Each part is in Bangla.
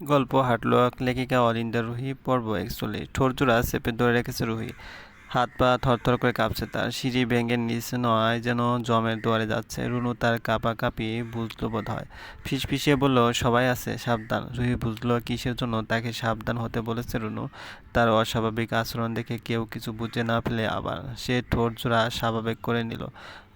গল্প, হাঁটলো, লেখিকা অলিন্দা রুহি, পর্ব একচল্লিশ। ঠোরজোড়া চেপে ধরে রেখেছে রুহি। হাত পা থরথর করে কাঁপছে তার। সিঁড়ি ভেঙে নিচে নয় যেন জমের দুয়ারে যাচ্ছে। রুনু তার কাপা কাপি বুঝলো বোধ হয় ফিসফিসিয়ে বলল, সবাই আছে, সাবধান। রুহি বুঝলো কিসের জন্য তাকে সাবধান হতে বলেছে রুনু। তার অস্বাভাবিক আচরণ দেখে কেউ কিছু বুঝে না ফেলে আবার সে ঠোঁট স্বাভাবিক করে নিল।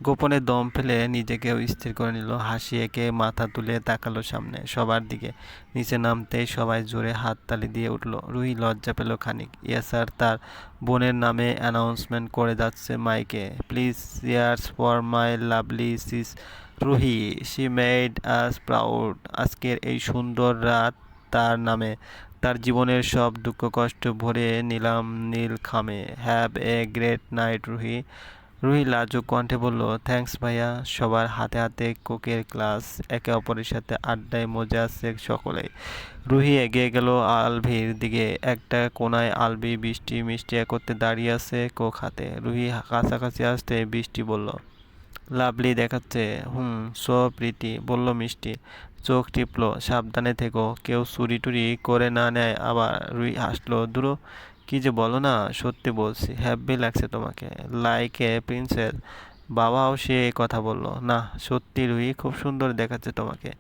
গোপনে দম ফেলে নিজেকেও স্থির করে নিল। হাসি একে মাথা তুলে তাকালো সামনে সবার দিকে। নিচে নামতেই সবাই জোরে হাততালি দিয়ে উঠল। রুহি লজ্জা পেল খানিক। ইয়াসার তার বোনের নামে অ্যানাউন্সমেন্ট করে যাচ্ছে মাইকে। Please, years for my lovely sis Ruhi, she made us proud. আজকের এই সুন্দর রাত তার নামে। তার জীবনের সব দুঃখ কষ্ট ভরে নিলাম নীল খামে। Have a great night, Ruhi. Ruhi লাজুক কণ্ঠে বলল থ্যাঙ্কস ভাইয়া, সবার হাতে হাতে কোকের ক্লাস, একে অপরের সাথে আড্ডায় মজা আছে সকলেই। রুহি এগিয়ে গেল আলভির দিকে, একটা কোনায় আলবি বৃষ্টি মিষ্টি একত্রে দাঁড়িয়ে আছে কোক হাতে। রুহি কাছাকাছি আসতে বৃষ্টি বলল লাভলি দেখাচ্ছে। হুম সো প্রীতি বলল মিষ্টি। চোখ টিপলো, সাবধানে থেকো, কেউ চুরি টুরি করে না নেয়। আবার রুই হাসলো, দূরো কি যে বলো না, সত্যি বলছি হ্যাপি লাগছে তোমাকে। লাইক এ প্রিন্সেস বাবাও সে কথা বলল। না, সত্যি রুহি খুব সুন্দর দেখাচ্ছে তোমাকে।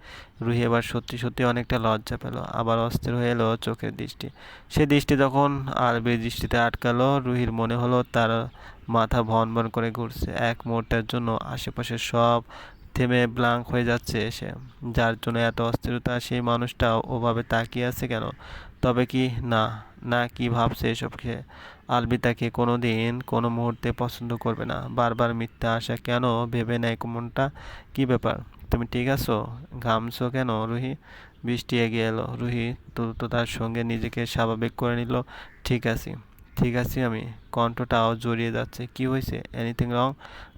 রুহি এবার সত্যি সত্যি অনেকটা লজ্জা পেল, আবার অস্থির হয়ে এলো চোখের দৃষ্টি। সে দৃষ্টি তখন আরবির দৃষ্টিতে আটকালো, রুহির মনে হলো তার মাথা ভন ভন করে ঘুরছে। এক মুহূর্তের জন্য আশেপাশে সব থেমে ব্লাঙ্ক হয়ে যাচ্ছে সে। যার জন্য এত অস্থিরতা, সেই মানুষটা ওভাবে তাকিয়ে আছে কেন? তবে কি? না। না কি ভাবছে এসবকে আলবি তাকে কোনো দিন কোনো মুহূর্তে পছন্দ করবে না। বারবার মিথ্যা আশা কেন? ভেবে নেয় মনটা কি ব্যাপার? তুমি ঠিক আছো? ঘামছো কেন রুহি? বৃষ্টি এগিয়ে এলো। রুহি দ্রুততার সঙ্গে নিজেকে স্বাভাবিক করে নিল। ঠিক আছি। ঠিক আছি আমি। কণ্ঠটাও জড়িয়ে যাচ্ছে। কি হয়েছে? এনিথিং রং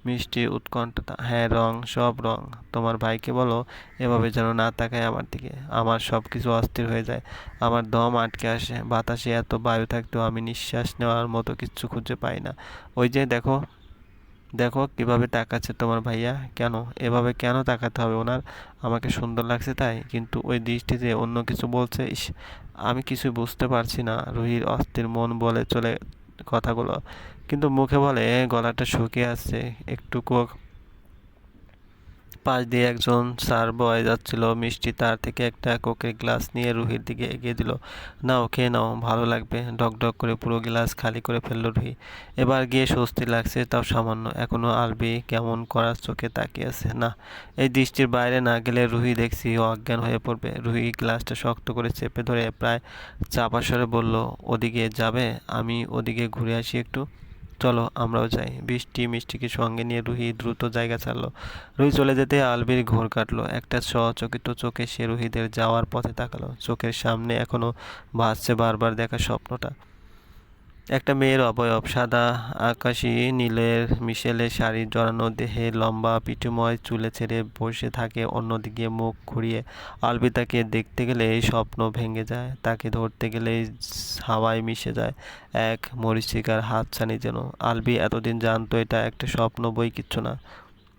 মিষ্টি উৎকণ্ঠতা হ্যাঁ রং, সব রং। তোমার ভাইকে বলো, এভাবে যেন না তাকায় আমার দিকে। আমার সব কিছু অস্থির হয়ে যায়। আমার দম আটকে আসে। বাতাসে এত বায়ু থাকতেও আমি নিঃশ্বাস নেওয়ার মতো কিচ্ছু খুঁজে পাই না। ওই যে দেখো দেখো কীভাবে তাকাচ্ছে তোমার ভাইয়া। কেন? এভাবে কেন তাকাতে হবে ওনার? আমাকে সুন্দর লাগছে তাই। কিন্তু ওই দৃষ্টিতে অন্য কিছু বলছে, ইস, আমি কিছুই বুঝতে পারছি না। রুহির অস্থির মন বলে চলে কথাগুলো। কিন্তু মুখে বলে গলাটা শুকিয়ে আসছে একটুকু পাশ দিয়ে একজন সার বয় যাচ্ছিল, মিষ্টি তার থেকে একটা কোকের গ্লাস নিয়ে রুহির দিকে এগিয়ে দিল। নাও, খেয়ে নাও, ভালো লাগবে। ডক ডক করে পুরো গ্লাস খালি করে ফেলল রুহি। এবার গিয়ে স্বস্তি লাগছে, তাও সামান্য। এখনও আলবি কেমন করার চোখে তাকিয়ে আছে? না, এই দৃষ্টির বাইরে না গেলে রুহি দেখছি অজ্ঞান হয়ে পড়বে। রুহি গ্লাসটা শক্ত করে চেপে ধরে প্রায় চাপা সরে বলল, ওদিকে যাবে? আমি ওদিকে ঘুরে আসি একটু। চলো আমরাও যাই। বৃষ্টি মিষ্টিকে সঙ্গে নিয়ে রুহি দ্রুত জায়গা ছাড়লো। রুহি চলে যেতে আলবির ঘোর কাটলো। একটা সচকিত চোখে সে রুহিদের যাওয়ার পথে তাকালো। চোখের সামনে এখনও ভাসছে বারবার দেখা স্বপ্নটা। একটা মেয়ের অবয়ব, সাদা আকাশি, নীলের মিশেলে শাড়ি জড়ানো, দেহে লম্বা পিঠুময় চুলে ছেড়ে বসে থাকে, অন্যদিকে মুখ ঘুরিয়ে। আলবিতাকে দেখতে গেলে এই স্বপ্ন ভেঙে যায়, তাকে ধরতে গেলে হাওয়ায় মিশে যায়, এক মরিচিকার হাতছানি যেন। আলবি এতদিন জানতো এটা একটা স্বপ্ন বই কিচ্ছু না।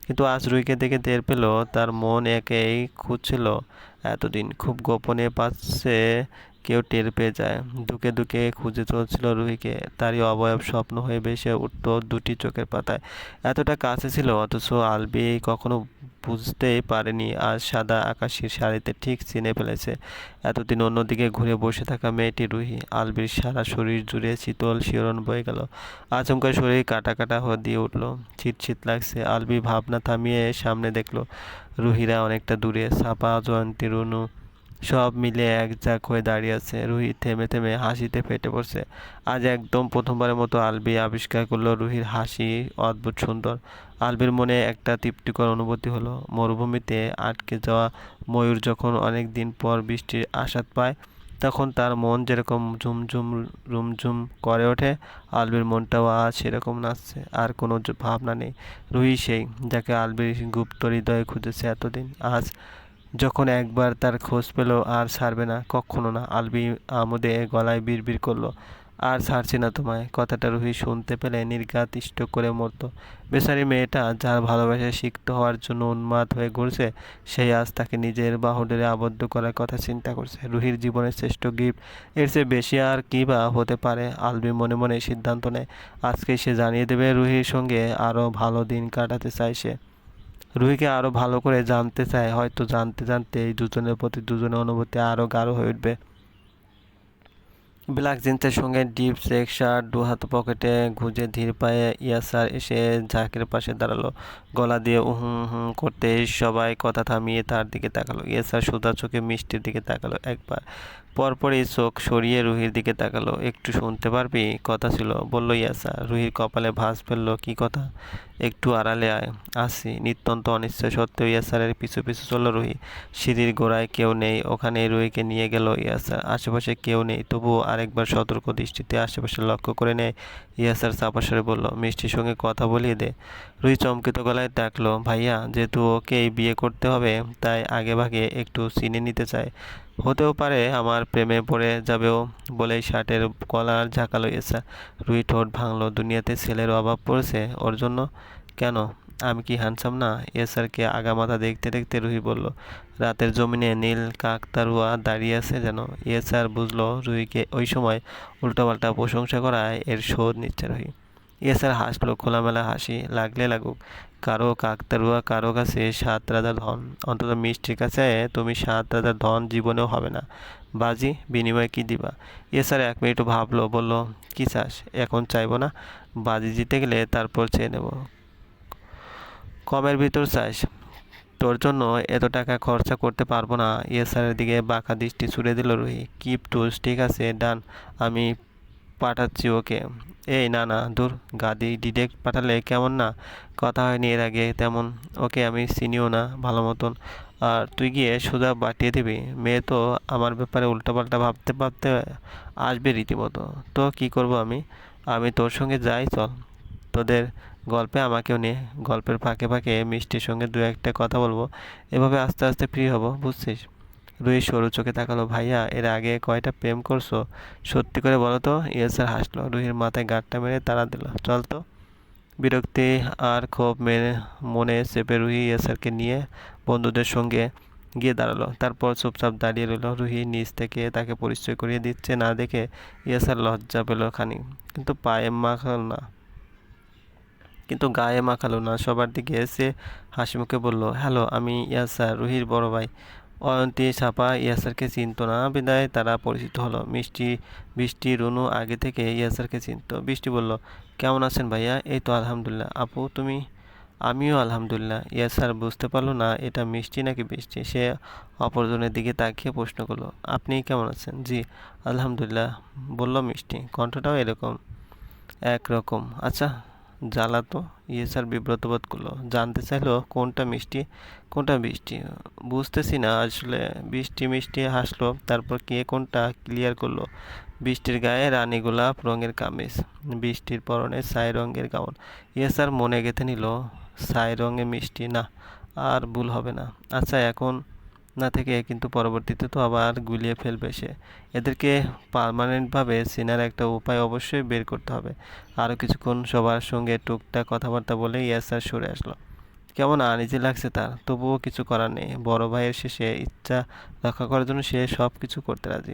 কিন্তু আজ রুইকে দেখে টের পেল, তার মন একেই খুঁজছিল। এতদিন খুব গোপনে পাচ্ছে কেউ টের পেয়ে যায়। দুকে দুকে খুঁজে চলছিল রুহিকে। তারই অবয়ব স্বপ্ন হয়ে ভেসে উঠত দুটি চোখের পাতায়। এতটা কাছে ছিল অথচ আলবি কখনো বুঝতেই পারেনি আজ সাদা আকাশের শাড়িতে ঠিক চিনে ফেলেছে। এতদিন অন্যদিকে ঘুরে বসে থাকা মেয়েটি রুহি। আলবির সারা শরীর জুড়ে শীতল শিহরণ বয়ে গেল। আচমকা শরীর কাটা কাটা হয়ে দিয়ে উঠল। শীত লাগছে। আলবি ভাবনা থামিয়ে সামনে দেখল, রুহিরা অনেকটা দূরে। সাপা, জয়ন্তী, রুনু সব মিলে এক জাক হয়ে দাঁড়িয়ে আছে। রুহি থেমে থেমে হাসিতে ফেটে পড়ছে। আজ একদম প্রথমবারের মতো আলবি আবিষ্কার করল রুহির হাসি অদ্ভুত সুন্দর। আলবির মনে একটা তৃপ্তিকর অনুভূতি হলো। মরুভূমিতে আটকে যাওয়া ময়ূর যখন অনেক দিন পর বৃষ্টির আশাদ পায়, তখন তার মন যেরকম ঝুমঝুম, রুমঝুম করে ওঠে, আলবির মনটাও আজ সেরকম নাচছে, আর কোনো ভাবনা নেই। রুহি সেই, যাকে আলবির গুপ্ত হৃদয়ে খুঁজেছে এতদিন। আজ যখন একবার তার খোঁজ পেল, আর ছাড়বে না, কখনো না। আলবি আমোদে গলায় বিড়বিড় করল, আর ছাড়ছি না তোমায়। কথাটা রুহি শুনতে পেলে নির্ঘাত স্ট্রোক করে মরতো। বেচারি মেয়েটা, যার ভালোবাসা সিক্ত হওয়ার জন্য উন্মাদ হয়ে ঘুরছে, সেই আজ তাকে নিজের বাহুডোরে আবদ্ধ করার কথা চিন্তা করছে। রুহির জীবনের শ্রেষ্ঠ গিফট, এর চেয়ে বেশি আর কী বা হতে পারে, আলবি মনে মনে সিদ্ধান্ত নেয়। আজকে সে জানিয়ে দেবে রুহির সঙ্গে আরও ভালো দিন কাটাতে চায় সে। রুহিকে আরও ভালো করে জানতে চায়, হয়তো জানতে জানতে এই দুজনের প্রতি, দুজনের অনুভূতি আরও গাঢ় হয়ে উঠবে। ব্ল্যাক জিন্সের সঙ্গে ডিপ চেক শার্ট, দু হাত পকেটে গুঁজে ধীর পায়ে ইয়াসার এসে ঝাঁকের পাশে দাঁড়াল। গলা দিয়ে উহুম হুম করতে সবাই কথা থামিয়ে তার দিকে তাকালো। ইয়াসার সুদা চোখে মিষ্টির দিকে তাকালো একবার। পরপরই চোখ সরিয়ে রুহির দিকে তাকালো। একটু শুনতে পারবি? কথা ছিল। বলল, ইয়াসা রুহির কপালে ভাঁজ ফেলল। কি কথা? একটু আড়ালে আয়। আসি নিত্যন্ত অনিশ্চয় সত্ত্বেও ইয়াসারের পিছু পিছু চলল রুহি। সিঁড়ির গোড়ায় কেউ নেই। ওখানে রুহিকে নিয়ে গেল ইয়াসার আশেপাশে কেউ নেই। তবুও আরেকবার সতর্ক দৃষ্টিতে আশেপাশে লক্ষ্য করে নেয় ইয়াসার চাপাসরে বলল। মিষ্টির সঙ্গে কথা বলিয়ে দে। রুহি চমকিত গলায় ডাকলো। ভাইয়া, যেহেতু ওকেই বিয়ে করতে হবে, তাই আগে ভাগে একটু চিনে নিতে চায় হতেও পারে, আমার প্রেমে পড়ে যাবেও বলেই শার্টের কলার ঝাঁকালো এসা রুই ঠোঁট ভাঙলো। দুনিয়াতে ছেলের অভাব পড়েছে, ওর জন্য কেন? আমি কি হ্যান্ডসাম না? এসারকে আগামাথা দেখতে দেখতে রুহি বলল, রাতের জমিনে নীল কাকতারুয়া দাঁড়িয়ে আছে যেন? এসার বুঝলো রুহিকে ওই সময় উল্টোপাল্টা প্রশংসা করায় এর শোধ নিচ্ছে রুহি এসার হাসলো, খোলামেলা হাসি লাগলে লাগুক। কারও কাকতারুয়া কারও কাছে সাত রাজার ধন। অন্তত মিষ্টির কাছে তুমি সাত রাজার ধন জীবনেও হবে না। বাজি, বিনিময়ে কি দিবা? এ স্যার এক মিনিটও ভাবলো, বলল, কি চাস? এখন চাইব না? বাজি জিতে গেলে তারপর চেয়ে নেব। কমের ভিতর চাস? তোর জন্য এত টাকা খরচা করতে পারব না। এ স্যারের দিকে বাঁকা দৃষ্টি ছুড়ে দিল রুহি। কিপ টুস ঠিক আছে, ডান। আমি পাঠাচ্ছি ওকে। এই না না, দূর, গাদি ডিরেক্ট পাঠালে কেমন না? কথা হয়নি এর আগে, তেমন। ওকে, আমি চিনিও না, ভালো মতন। আর তুই গিয়ে সোজা বাটিয়ে দিবি। মেয়ে তো আমার ব্যাপারে উল্টোপাল্টা ভাবতে ভাবতে আসবে রীতিমতো। তো কি করব আমি? আমি তোর সঙ্গে যাই, চল। তোদের গল্পে আমাকেও নিয়ে। গল্পের ফাঁকে ফাঁকে মিষ্টির সঙ্গে দু একটা কথা বলব। এভাবে আস্তে আস্তে ফ্রি হব, বুঝছিস? রুহি সরু চোখে তাকালো, ভাইয়া, এর আগে কয়টা প্রেম করছ? সত্যি করে বলো তো? ইয়াসার হাসলো। রুহির মাথায় গাঁটটা মেরে তাড়া দিল, চল তো। বিরক্তি আর ক্ষোভ মেরে মনে চেপে রুহি ইয়াসারকে নিয়ে বন্ধুদের সঙ্গে গিয়ে দাঁড়াল। তারপর চুপচাপ দাঁড়িয়ে রইল। রুহি নিচ থেকে তাকে পরিচয় করিয়ে দিচ্ছে না দেখে ইয়াসার লজ্জা পেল খানি কিন্তু পায়ে মাখাল না। কিন্তু গায়ে মাখালো না। সবার দিকে এসে হাসি মুখে বলল, হ্যালো, আমি ইয়াসার রুহির বড় ভাই। অয়ন্তী ছাপা ইয়াসারকে চিনত না। বিদায় তারা পরিচিত হলো। মিষ্টি, বৃষ্টি রুনু আগে থেকে ইয়াসারকে চিনত। বৃষ্টি বলল, কেমন আছেন ভাইয়া? এই তো আলহামদুলিল্লাহ। আপু, তুমি? আমিও আলহামদুলিল্লাহ। ইয়াসার বুঝতে পারল, না, এটা মিষ্টি নাকি বৃষ্টি? সে অপরজনের দিকে তাকিয়ে প্রশ্ন করল, আপনি কেমন আছেন? জি, আলহামদুলিল্লাহ। বলল, মিষ্টি, কণ্ঠটাও এরকম, একরকম। আচ্ছা জ্বালা তো স্যার বিব্রত বোধ করল। জানতে চাইলো, কোনটা মিষ্টি, কোনটা বৃষ্টি? বুঝতেছি না, আসলে বৃষ্টি মিষ্টি হাসলো, তারপর কে কোনটা ক্লিয়ার করল? বৃষ্টির গায়ে রানী গোলাপ রঙের কামিজ, বৃষ্টির পরনে ছাই রঙের গাউন। স্যার মনে গেঁথে নিল, ছাই রঙে মিষ্টি, না, আর ভুল হবে না। আচ্ছা এখন না থেকে কিন্তু পরবর্তীতে তো আবার গুলিয়ে ফেলবে সে। এদেরকে পারমানেন্টভাবে চেনার একটা উপায় অবশ্যই বের করতে হবে। আরও কিছুক্ষণ সবার সঙ্গে টুকটাক কথাবার্তা বলে ইয়াসার সরে আসলো। কেমন আনিজি লাগছে তার? তবুও কিছু করার নেই। বড় ভাইয়ের শেষে ইচ্ছা রক্ষা করার জন্য সে সব কিছু করতে রাজি।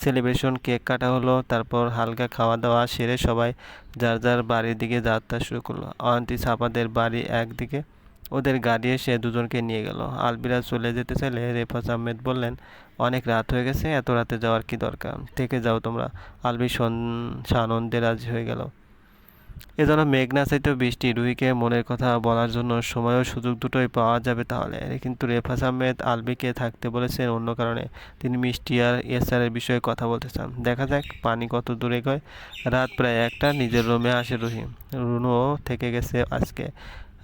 সেলিব্রেশন কেক কাটা হলো, তারপর হালকা খাওয়া দাওয়া সেরে সবাই যার যার বাড়ির দিকে যাত্রা শুরু করল। অয়ন্তী ছাপাদের বাড়ি একদিকে ওদের গাড়ি এসে দুজনকে নিয়ে গেল। আলবিরা চলে যেতে চাইলে রেফাজ আহমেদ বললেন, অনেক রাত হয়ে গেছে, এত রাতে যাওয়ার কি দরকার? থেকে যাও তোমরা। আলবি সানন্দে রাজি হয়ে গেল। এজন্য মেঘনা চাইতেও বৃষ্টি, রুহিকে মনের কথা বলার জন্য সময় ও সুযোগ দুটোই পাওয়া যাবে তাহলে। কিন্তু রেফাজ আহমেদ আলবিকে থাকতে বলেছেন অন্য কারণে। তিনি মিষ্টি আর এসআরের বিষয়ে কথা বলতে চান। দেখা যাক, পানি কত দূরে গয়। রাত প্রায় একটা, নিজের রুমে আসে রুহি। রুনুও থেকে গেছে আজকে।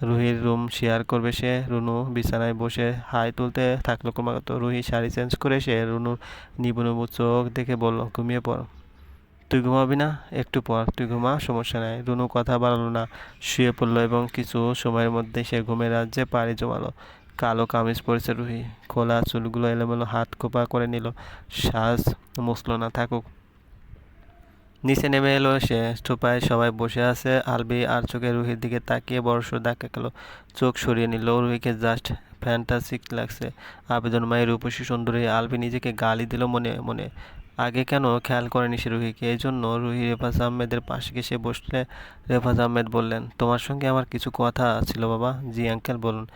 রুহির রুম শেয়ার করবে সে। রুনু বিছানায় বসে হাই তুলতে থাকল ক্রমাগত। রুহি শাড়ি চেঞ্জ করে সে রুনুর নিবু চোখ দেখে বলল, ঘুমিয়ে পড়। তুই ঘুমাবি না? একটু পর। তুই ঘুমা, সমস্যা নাই। রুনু কথা বাড়ালো না। শুয়ে পড়ল এবং কিছু সময়ের মধ্যে সে ঘুমের রাজ্যে পাড়ি জমালো। কালো কামিজ পরেছে রুহি। খোলা চুলগুলো এলোমেলো হাত কোপা করে নিল। শ্বাস মুসলো না, থাকুক। নিচে নেমে এলো সে সোফায় সবাই বসে আছে। আলবি আর চোখে রুহির দিকে তাকিয়ে বড়সড় ধাক্কা খেলো। চোখ সরিয়ে নিল, রুহিকে জাস্ট ফ্যান্টাসিক লাগছে। আবেদন মায়ের রূপসী সুন্দরী, আলবি নিজেকে গালি দিল মনে মনে। আগে কেন খেয়াল করেনি সে রুহিকে? এই জন্য রুহি রেফাজ আহমেদের পাশে গিয়ে বসলে রেফাজ আহমেদ বললেন, তোমার সঙ্গে আমার কিছু কথা ছিল বাবা। জি আঙ্কেল বলুন।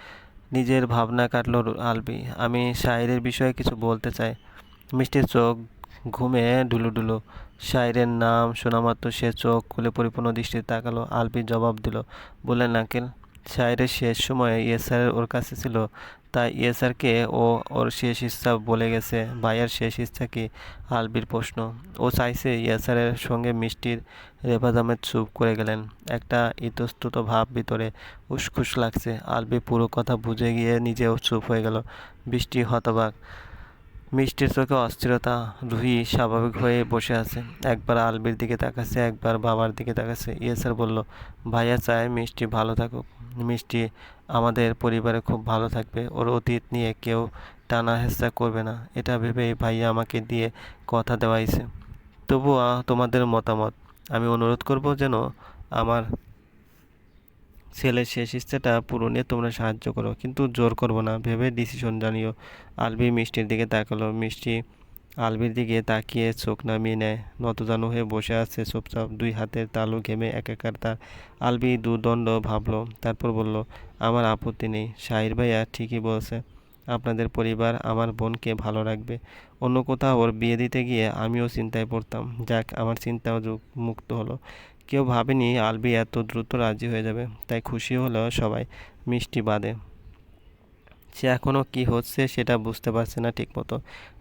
নিজের ভাবনা কাটল আলবি, আমি শায়েরের বিষয়ে কিছু বলতে চাই। মিষ্টির চোখ ঘুমে ডুলুডুলু শায়েরের নাম শোনা মাত্র সে চোখ খুলে পরিপূর্ণ দৃষ্টিতে তাকালো আলবি জবাব দিল, বললেন আঙ্কেল শায়েরের শেষ সময়ে ইয়েসার ওর কাছে ছিল। তাই ইয়েসারকে ও ওর শেষ ইচ্ছা বলে গেছে। ভাইয়ার শেষ ইচ্ছা কি? আলবির প্রশ্ন। ও চাইছে ইয়াসারের সঙ্গে মিষ্টির রেফাজ আহমেদ চুপ করে গেলেন। একটা ইতস্তত ভাব ভিতরে উসখুস লাগছে। আলবি পুরো কথা বুঝে গিয়ে নিজেও চুপ হয়ে গেল। বৃষ্টি হতবাক। মিষ্টির চোখে অস্থিরতা, রুহি স্বাভাবিক হয়ে বসে আছে। একবার আলবির দিকে তাকাচ্ছে, একবার বাবার দিকে তাকাচ্ছে। ইয়েসার বলল, ভাইয়া চায় মিষ্টি ভালো থাকুক। মিষ্টি আমাদের পরিবারে খুব ভালো থাকবে। ওর অতীত নিয়ে কেউ টানা হেঁচড়া করবে না। এটা ভেবে ভাইয়া আমাকে দিয়ে কথা দেওয়াইছে। তবুও তোমাদের মতামত। আমি অনুরোধ করব যেন আমার ছেলের শেষ ইচ্ছাটা পূরণে তোমরা সাহায্য করো, কিন্তু জোর করব না, ভেবে ডিসিশন জানিও। আলবি মিষ্টির দিকে তাকালো, মিষ্টি আলবির দিকে তাকিয়ে চোখ নামিয়ে নেয়। নতজানু হয়ে বসে আছে চুপচাপ, দুই হাতের তালু ঘেমে একাকার তার। আলবি দুদণ্ড ভাবলো, তারপর বলল, আমার আপত্তি নেই, শাহির ভাইয়া ঠিকই বলছে। আপনাদের পরিবার আমার বোনকে ভালো রাখবে। অন্য কোথাও ওর বিয়ে দিতে গিয়ে আমিও চিন্তায় পড়তাম। যাক, আমার চিন্তাও মুক্ত হলো। কেউ ভাবেনি আলবি এত দ্রুত রাজি হয়ে যাবে, তাই খুশি হলো সবাই, মিষ্টি বাদে। সে এখনও কি হচ্ছে সেটা বুঝতে পারছে না ঠিকমতো।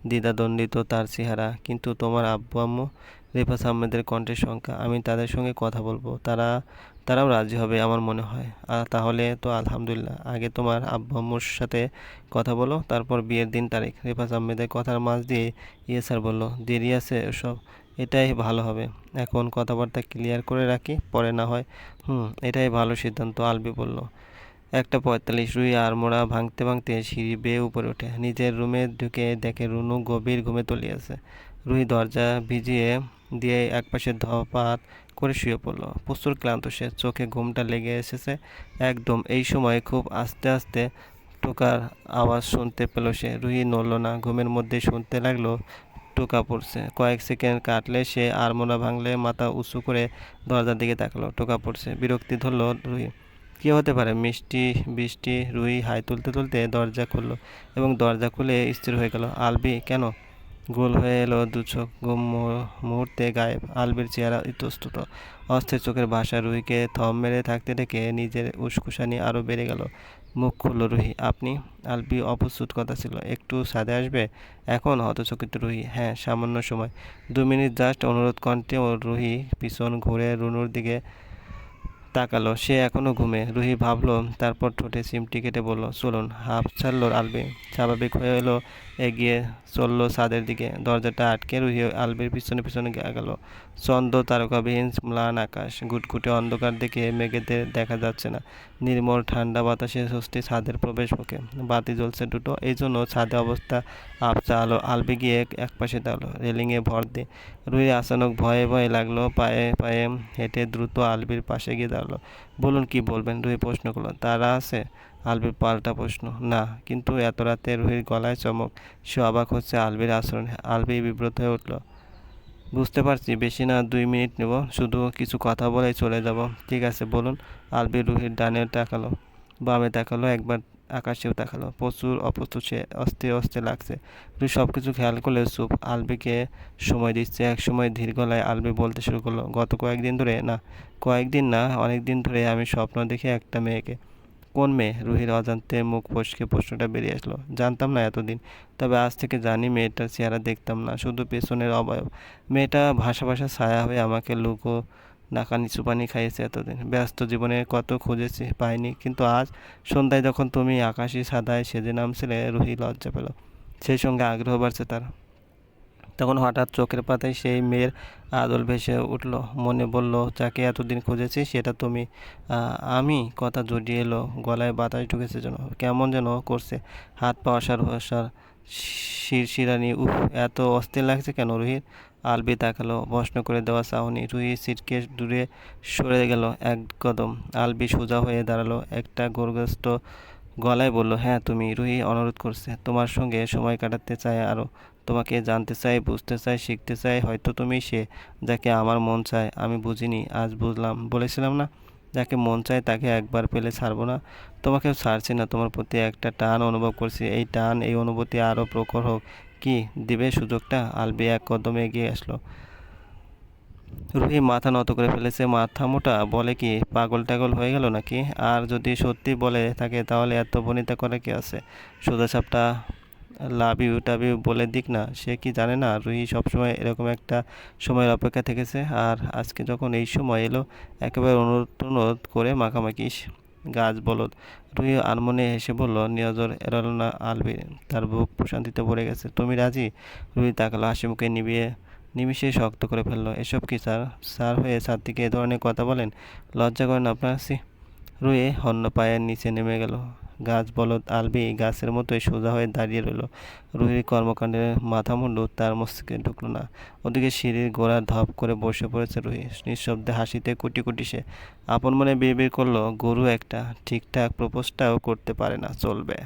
দ্বিধাদ্বন্দ্বিত তার চেহারা, কিন্তু তোমার আব্বু আম্মু, রেফাস আহমেদের কণ্ঠের সংখ্যা, আমি তাদের সঙ্গে কথা বলব, তারা, তারাও রাজি হবে আমার মনে হয়। আর তাহলে তো আলহামদুলিল্লাহ, আগে তোমার আব্বু আম্মুর সাথে কথা বলো, তারপর বিয়ের দিন তারিখ। রেফাস আহমেদের কথার মাঝ দিয়ে ইয়ে স্যার বলল, দেরি আছে ওসব এটাই ভালো হবে। এখন কথাবার্তা ক্লিয়ার করে রাখি, পরে না হয়, হুম, এটাই ভালো সিদ্ধান্ত, আলবি বলল। একটা পঁয়তাল্লিশ রুই আড়মোড়া ভাঙতে ভাঙতে সিঁড়ি বেয়ে উপরে ওঠে। নিজের রুমে ঢুকে দেখে রুনু গভীর ঘুমে তলিয়েছে রুই দরজা ভিজিয়ে দিয়ে একপাশে ধপাত করে শুয়ে পড়ল। প্রচুর ক্লান্ত সে। চোখে ঘুমটা লেগে এসেছে। একদম এই সময় খুব আস্তে আস্তে টোকার আওয়াজ শুনতে পেল সে। রুহি নড়ল না। ঘুমের মধ্যে শুনতে লাগল টোকা পড়ছে। কয়েক সেকেন্ড কাটলে সে আড়মোড়া ভাঙলে মাথা উঁচু করে দরজার দিকে তাকালো। টোকা পড়ছে। বিরক্তি ধরল রুহি। কী হতে পারে? মিষ্টি, বৃষ্টি রুই হাই তুলতে তুলতে দরজা খুললো এবং দরজা খুলে স্থির হয়ে গেল। আলবি, কেন? গোল হয়ে এলো দু চোখ। গুম মুহূর্তে গায়েব। আলবির চেহারা ইতস্তত। অস্থির চোখের ভাষা রুহিকে থম মেরে থাকতে দেখে নিজের উস্কুসানি আরও বেড়ে গেল। মুখ খুলল রুহি, আপনি, আলবি অপ্রস্তুত কথা ছিল, একটু সাদে আসবে? এখন, হতচকিত রুহি হ্যাঁ সামান্য সময়। দু মিনিট, জাস্ট অনুরোধ কণ্ঠে রুহি পিছন ঘুরে রুনুর দিকে তাকালো, সে এখনও ঘুমে। রুহি ভাবলো, তারপর ঠোঁটে চিমটি কেটে বলল, চলুন, হাফ ছাড়লো আলবি। স্বাভাবিক হয়ে এলো, এগিয়ে চলল ছাদের দিকে। দরজাটা আটকে রুহি আলবির পিছনে পিছনে গেল। চন্দ্র তারকাবিহীন ম্লান আকাশ, গুটগুটে অন্ধকার দেখে মেঘেদের দেখা যাচ্ছে না। নির্মল ঠান্ডা বাতাসে স্বস্তি ছাদের প্রবেশ মুখে। বাতি জ্বলছে দুটো। এই জন্য ছাদে অবস্থা আবচা আলো। আলবি গিয়ে এক পাশে দাঁড়াল, রেলিংয়ে ভর দিয়ে। রুহি আচানক ভয়ে ভয়ে লাগল, পায়ে পায়ে হেঁটে দ্রুত আলবির পাশে গিয়ে দাঁড়াল বলুন কি বলবেন রুহি প্রশ্ন করল তারা আছে? আলবির পাল্টা প্রশ্ন। না, কিন্তু এত রাতে রুহির গলায় চমক, সে অবাক হচ্ছে আলবির আচরণে। আলবি বিব্রত হয়ে উঠল। বুঝতে পারছি, বেশি না দুই মিনিট নেব, শুধু কিছু কথা বলেই চলে যাব। ঠিক আছে, বলুন। আলবি রুহির ডানে তাকালো, বামে তাকালো, একবার আকাশেও তাকালো প্রচুর অপ্রস্তুত সে অস্থির অস্থির লাগছে। রুহি সব কিছু খেয়াল করলে চুপ। আলবিকে সময় দিচ্ছে। এক সময় ধীর গলায় আলবি বলতে শুরু করল, গত কয়েকদিন ধরে? না, কয়েকদিন না অনেক দিন ধরে আমি স্বপ্ন দেখি একটা মেয়েকে। কোন মেয়ে? রুহির অজান্তে মুখ ফসকে প্রশ্নটা বেরিয়ে আসলো। জানতাম না এতদিন, তবে আজ থেকে জানি মেয়েটার চেহারা দেখতাম না, শুধু পেছনের অবয়ব। মেয়েটা ভাষা ভাষা ছায়া হয়ে আমাকে লুকো নাকা নিচু পানি খাইয়েছে এতদিন। ব্যস্ত জীবনে কত খুঁজেছি, পাইনি। কিন্তু আজ সন্ধ্যায় যখন তুমি আকাশি সাদায় সেজে নামছিলে, রুহি লজ্জা পেল। সেই সঙ্গে আগ্রহ বাড়ছে তার। তখন হঠাৎ চোখের পাতায় সেই মেয়ের আদল ভেসে উঠল। মনে বলল, যাকে এতদিন খুঁজেছি, সেটা তুমি। আমি? কথা জড়িয়ে এলো। গলায় বাতাস ঢুকেছে যেন। কেমন যেন করছে। হাত পা অসার অসার। শিরশিরানি উফ, এত অস্থির লাগছে কেন রোহিত আলবি তাকালো প্রশ্ন করে দেওয়া চাহনি রুহি সিটকে দূরে সরে গেল এক কদম। আলবি সোজা হয়ে দাঁড়াল, একটা গোরগ্রস্ত গলায় বলল হ্যাঁ তুমি রুহি অনুরোধ করছে। তোমার সঙ্গে সময় কাটাতে চায় আরও তোমাকে জানতে চাই, বুঝতে চাই, শিখতে চাই, হয়তো তুমি সে যাকে আমার মন চায়। আমি বুঝিনি, আজ বুঝলাম। বলেছিলাম না, যাকে মন চায় তাকে একবার পেলে ছাড়বো না। তোমাকেও ছাড়ছি না। তোমার প্রতি একটা টান অনুভব করছি। এই টান, এই অনুভূতি আরও প্রখর হোক। কি দিবে সুযোগটা? আলবি এক কদমে এগিয়ে আসলো। রুহি মাথা নত করে ফেলেছে। মাথা মোটা? বলে কি পাগল টাগল হয়ে গেল নাকি? আর যদি সত্যি বলে থাকে, তাহলে এত বনিতা করে কি আছে? সোজা সাপটা লাভ ইউ বলে দিক না। সে কি জানে না, রুহি সবসময় এরকম একটা সময়ের অপেক্ষা থেকেছে। আর আজকে যখন এই সময় এলো, একেবারে অনুরোধ অনুরোধ করে মাখামাখি। গাছ বলদ। রুহি আলমনে হেসে বলল, নিয়জর এড়ালো না আলবি তার বুক প্রশান্তিতে পড়ে গেছে। তুমি রাজি? রুই তাকালো হাসি মুখে নিবিয়ে, নিমিষে শক্ত করে ফেলল, এসব কি স্যার? স্যার হয়ে স্যার থেকে এ ধরনের কথা বলেন? লজ্জা করেন আপনার সি রুয়ে হন্য পায়ের নিচে নেমে গেল। গাছ বলদ আলবি গাছের মতোই সোজা হয়ে দাঁড়িয়ে রইল। রুহির কর্মকাণ্ডের মাথা মুন্ডু তার মস্তিষ্কে ঢুকলো না। ওদিকে সিঁড়ির গোড়া ধপ করে বসে পড়েছে রুহি। নিঃশব্দে হাসিতে কুটি কুটি সে আপন মনে বিড়বিড় করল, গরু একটা ঠিকঠাক প্রপোজটাও করতে পারে না, চলবে।